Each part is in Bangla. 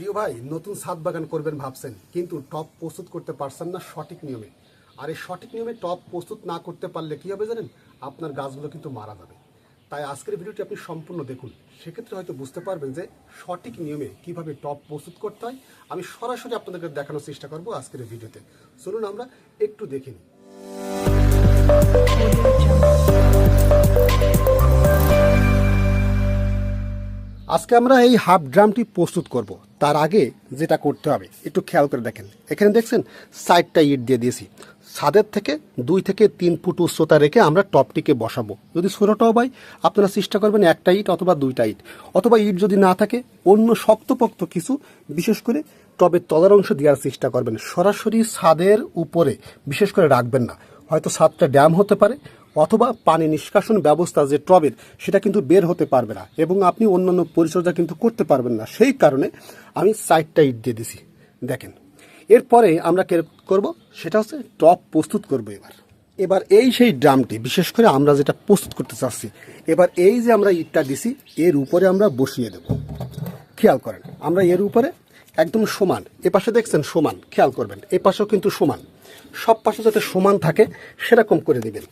প্রিয় ভাই, নতুন ছাদ বাগান করবেন ভাবছেন, কিন্তু টপ প্রস্তুত করতে পারছেন না সঠিক নিয়মে। আর এই সঠিক নিয়মে টপ প্রস্তুত না করতে পারলে কি হবে জানেন? আপনার গাছগুলো কিন্তু মারা যাবে। তাই আজকের ভিডিওটি আপনি সম্পূর্ণ দেখুন। সেক্ষেত্রে হয়তো বুঝতে পারবেন যে সঠিক নিয়মে কীভাবে টপ প্রস্তুত করতে হয়। আমি সরাসরি আপনাদেরকে দেখানোর চেষ্টা করব আজকের ভিডিওতে। চলুন আমরা একটু দেখে নিই। আজকে আমরা এই হাফ ড্রামটি প্রস্তুত করব। তার আগে যেটা করতে হবে, একটু খেয়াল করে দেখেন। এখানে দেখছেন, সাইডটা ইট দিয়ে দিয়েছি। ছাদের থেকে দুই থেকে তিন ফুট উচ্চতা রেখে আমরা টপটিকে বসাবো। যদি ছোটো টব হয় আপনারা চেষ্টা করবেন একটা ইট অথবা দুইটা ইট। অথবা ইট যদি না থাকে, অন্য শক্তপোক্ত কিছু, বিশেষ করে টবের তলার অংশ দেওয়ার চেষ্টা করবেন। সরাসরি ছাদের উপরে বিশেষ করে রাখবেন না। হয়তো ছাদটা ড্যাম হতে পারে অথবা পানি নিষ্কাশন ব্যবস্থা যে টবের, সেটা কিন্তু বের হতে পারবে না এবং আপনি অন্যান্য পরিচর্যা কিন্তু করতে পারবেন না। সেই কারণে আমি সাইডটা ইট দিয়ে দিছি। দেখেন, এরপরে আমরা কে করব? সেটা হচ্ছে টপ প্রস্তুত করব এবার। এবার এই সেই ড্রামটি, বিশেষ করে আমরা যেটা প্রস্তুত করতে চাচ্ছি, এবার এই যে আমরা ইটটা দিছি, এর উপরে আমরা বসিয়ে দেব। খেয়াল করেন, আমরা এর উপরে একদম সমান এ পাশে দেখছেন সমান, খেয়াল করবেন এ পাশেও কিন্তু সমান। সব পাশে যাতে সমান থাকে, সেরকম করে দিবেন।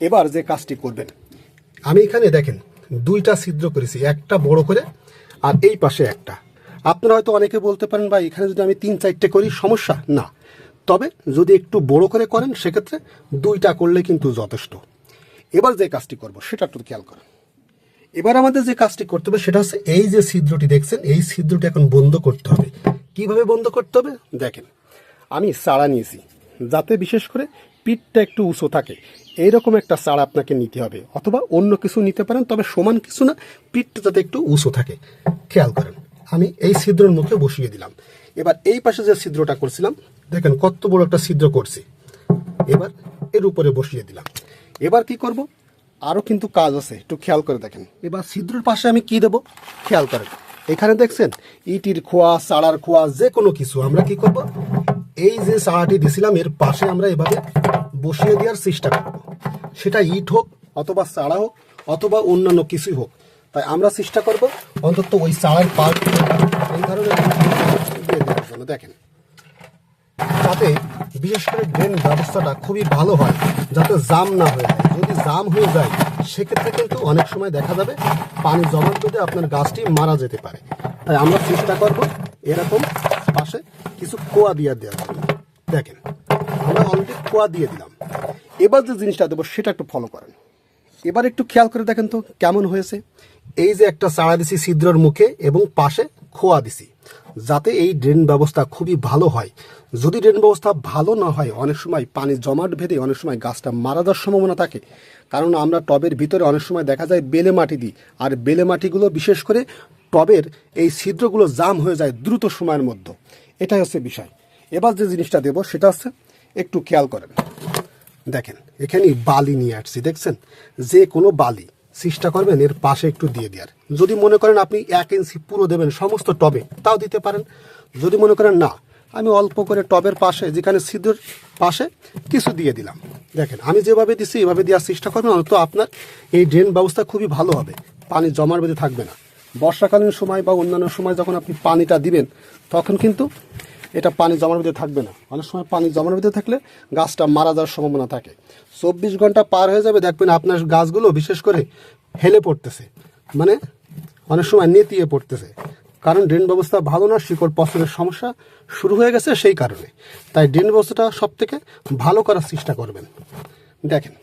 এবার যে কাজটি করবেন। আমি এখানে দেখেন, দুইটা ছিদ্র করেছি, একটা বড় করে আর এই পাশে একটা। আপনারা হয়তো অনেকে বলতে পারেন বা এখানে যদি আমি তিন চারটে করি, সমস্যা? না। তবে যদি একটু বড় করে করেন, সেক্ষেত্রে দুইটা করলে কিন্তু যথেষ্ট। এবার যে কাজটি করব, সেটা একটু খেয়াল করেন। এবার আমাদের যে কাজটি করতে হবে, সেটা হচ্ছে এই যে ছিদ্রটি দেখছেন, এই ছিদ্রটি এখন বন্ধ করতে হবে। কীভাবে বন্ধ করতে হবে? দেখেন, আমি চারা নিয়েছি, যাতে বিশেষ করে পিঠটা একটু উঁচু থাকে। এইরকম একটা চারা আপনাকে নিতে হবে। অথবা অন্য কিছু নিতে পারেন, তবে সমান কিছু না পিঠটা যাতে একটু উঁচু থাকে। খেয়াল করেন, আমি এই ছিদ্রের মুখে বসিয়ে দিলাম। এবার এই পাশে যে ছিদ্রটা করছিলাম, দেখেন কত বড় একটা ছিদ্র করছি। এবার এর উপরে বসিয়ে দিলাম। এবার কি করব? আরও কিন্তু কাজ আছে, একটু খেয়াল করে দেখেন। এবার ছিদ্রের পাশে আমি কি দেব? খেয়াল করেন। এখানে দেখছেন, ইটির খোয়া চাড়ার খোয়া যে কোনো কিছু। আমরা কি করব? এই যে চাড়াটি দিছিলাম, এর পাশে আমরা এভাবে বসিয়ে দেওয়ার চেষ্টা করব। সেটা ইট হোক, অথবা চাড়া হোক, অথবা অন্যান্য কিছুই হোক। তাই আমরা চেষ্টা করব অন্তত ওই চাড়ার পার এই ধরনের জন্য দেখেন। যাতে বিশেষ করে ড্রেন ব্যবস্থাটা খুবই ভালো হয়, যাতে জাম না হয়ে যায়। যদি জাম হয়ে যায়, সেক্ষেত্রে কিন্তু অনেক সময় দেখা যাবে পানি জমার যদি আপনার গাছটি মারা যেতে পারে। তাই আমরা চেষ্টা করব এরকম পাশে কিছু কোয়া দিয়ে দেওয়ার জন্য। দেখেন, আমরা অলরেডি কোয়া দিয়ে দিলাম। এবার যে জিনিসটা দেবো, সেটা একটু ফলো করেন। এবার একটু খেয়াল করে দেখেন তো কেমন হয়েছে। এই যে একটা চাড়া দিছি ছিদ্রর মুখে এবং পাশে খোয়া দিছি, যাতে এই ড্রেন ব্যবস্থা খুবই ভালো হয়। যদি ড্রেন ব্যবস্থা ভালো না হয়, অনেক সময় পানি জমাট ভেদে অনেক সময় গাছটা মারা যাওয়ার সম্ভাবনা থাকে। কারণ আমরা টবের ভিতরে অনেক সময় দেখা যায় বেলে মাটি দিই, আর বেলে মাটিগুলো বিশেষ করে টবের এই ছিদ্রগুলো জাম হয়ে যায় দ্রুত সময়ের মধ্যে। এটাই হচ্ছে বিষয়। এবার যে জিনিসটা দেবো, সেটা হচ্ছে একটু খেয়াল করেন। দেখেন এখানে বালি নিয়ে আসছি, দেখছেন? যে কোনো বালি চেষ্টা করবেন, এর পাশে একটু দিয়ে দেওয়ার। যদি মনে করেন আপনি এক ইঞ্চি পুরো দেবেন সমস্ত টবে, তাও দিতে পারেন। যদি মনে করেন না, আমি অল্প করে টবের পাশে, যেখানে ছিদ্রের পাশে, কিছু দিয়ে দিলাম। দেখেন, আমি যেভাবে দিছি, এভাবে দেওয়ার চেষ্টা করবেন, অন্তত আপনার এই ড্রেন ব্যবস্থা খুবই ভালো হবে। পানি জমার বেঁধে থাকবে না। বর্ষাকালীন সময় বা অন্যান্য সময় যখন আপনি পানিটা দিবেন, তখন কিন্তু এটা পানি জমার ভিতরে থাকবে না। অনেক সময় পানি জমার ভিতরে থাকলে গাছটা মারা যাওয়ার সম্ভাবনা থাকে। চব্বিশ ঘণ্টা পার হয়ে যাবে, দেখবেন আপনার গাছগুলো বিশেষ করে হেলে পড়তেছে। মানে অনেক সময় নেতিয়ে পড়তেছে। কারণ ড্রেন ব্যবস্থা ভালো না, শিকড় পছন্দের সমস্যা শুরু হয়ে গেছে সেই কারণে। তাই ড্রেন ব্যবস্থাটা সব থেকে ভালো করার চেষ্টা করবেন। দেখেন,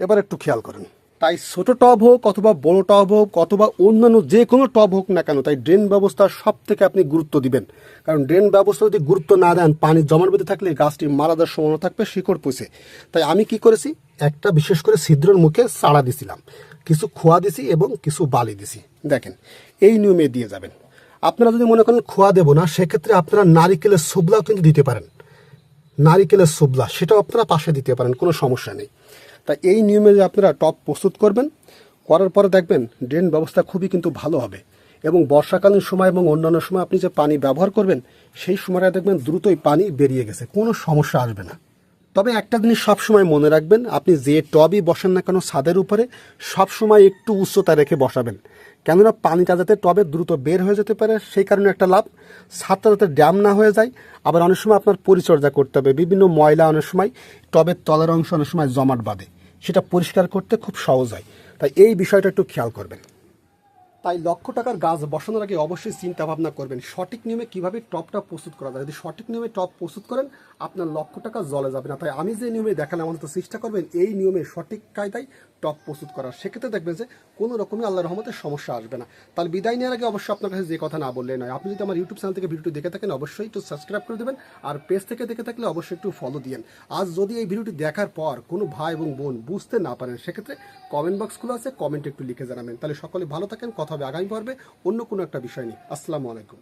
এবার একটু খেয়াল করেন। তাই ছোট টব হোক অথবা বড় টব হোক অথবা অন্যান্য যে কোনো টব হোক না কেন, তাই ড্রেন ব্যবস্থা সব থেকে আপনি গুরুত্ব দিবেন। কারণ ড্রেন ব্যবস্থা যদি গুরুত্ব না দেন, পানি জমার বেঁধে থাকলে গাছটি মারা যাওয়ার সম্ভাবনা থাকবে, শিকড় পুষে। তাই আমি কি করেছি? একটা বিশেষ করে ছিদ্রের মুখে সাড়া দিছিলাম। কিছু খোয়া দিছি এবং কিছু বালি দিছি। দেখেন, এই নিয়মে দিয়ে যাবেন। আপনারা যদি মনে করেন খোয়া দেবো না, সেক্ষেত্রে আপনারা নারিকেলের সুবলাও কিন্তু দিতে পারেন। নারিকেলের সুবলা, সেটাও আপনারা পাশে দিতে পারেন, কোনো সমস্যা নেই। তা এই নিয়মে যে আপনারা টপ প্রস্তুত করবেন, করার পরে দেখবেন ড্রেন ব্যবস্থা খুবই কিন্তু ভালো হবে। এবং বর্ষাকালীন সময় এবং অন্যান্য সময় আপনি যে পানি ব্যবহার করবেন, সেই সময়টা দেখবেন দ্রুতই পানি বেরিয়ে গেছে, কোনো সমস্যা আসবে না। তবে একটা জিনিস সবসময় মনে রাখবেন, আপনি যে টবই বসেন না কেন, ছাদের উপরে সবসময় একটু উচ্চতা রেখে বসাবেন। কেননা পানিটা যাতে টবে দ্রুত বের হয়ে যেতে পারে, সেই কারণে একটা লাভ। ছাদটা যাতে ড্যাম না হয়ে যায়, আবার অনেক সময় আপনার পরিচর্যা করতে হবে। বিভিন্ন ময়লা অনেক সময় টবের তলের অংশ অনেক সময় জমাট বাঁধে। সেটা পরিষ্কার করতে খুব সহজ হয়। তাই এই বিষয়টা একটু খেয়াল করবেন। তাই লক্ষ টাকার গাছ বসানোর আগে অবশ্যই চিন্তা ভাবনা করবেন, সঠিক নিয়মে কীভাবে টপটা প্রস্তুত করা যায়। যদি সঠিক নিয়মে টপ প্রস্তুত করেন, আপনার লক্ষ টাকা জলে যাবে না। তাই আমি যে নিয়মে দেখালাম তো চেষ্টা করবেন এই নিয়মে সঠিক কায়দায় টপ প্রস্তুত করার। সেক্ষেত্রে দেখবেন যে কোনো রকমই আল্লাহ রহমতের সমস্যা আসবে না। তাহলে বিদায় নেওয়ার আগে অবশ্যই আপনার কাছে যে কথা না বললে নয়। আপনি যদি আমার ইউটিউব চ্যানেল থেকে ভিডিওটি দেখে থাকেন, অবশ্যই একটু সাবস্ক্রাইব করে দেবেন আর পেজ থেকে দেখে থাকলে অবশ্যই একটু ফলো দিয়েন। আজ যদি এই ভিডিওটি দেখার পর কোনো ভাই এবং বোন বুঝতে না পারেন, সেক্ষেত্রে কমেন্ট বক্স খোলা আছে কমেন্ট একটু লিখে জানাবেন। তাহলে সকলে ভালো থাকেন, কথা হবে আগামী পর্বে অন্য কোনো একটা বিষয় নিয়ে। আসসালামু আলাইকুম।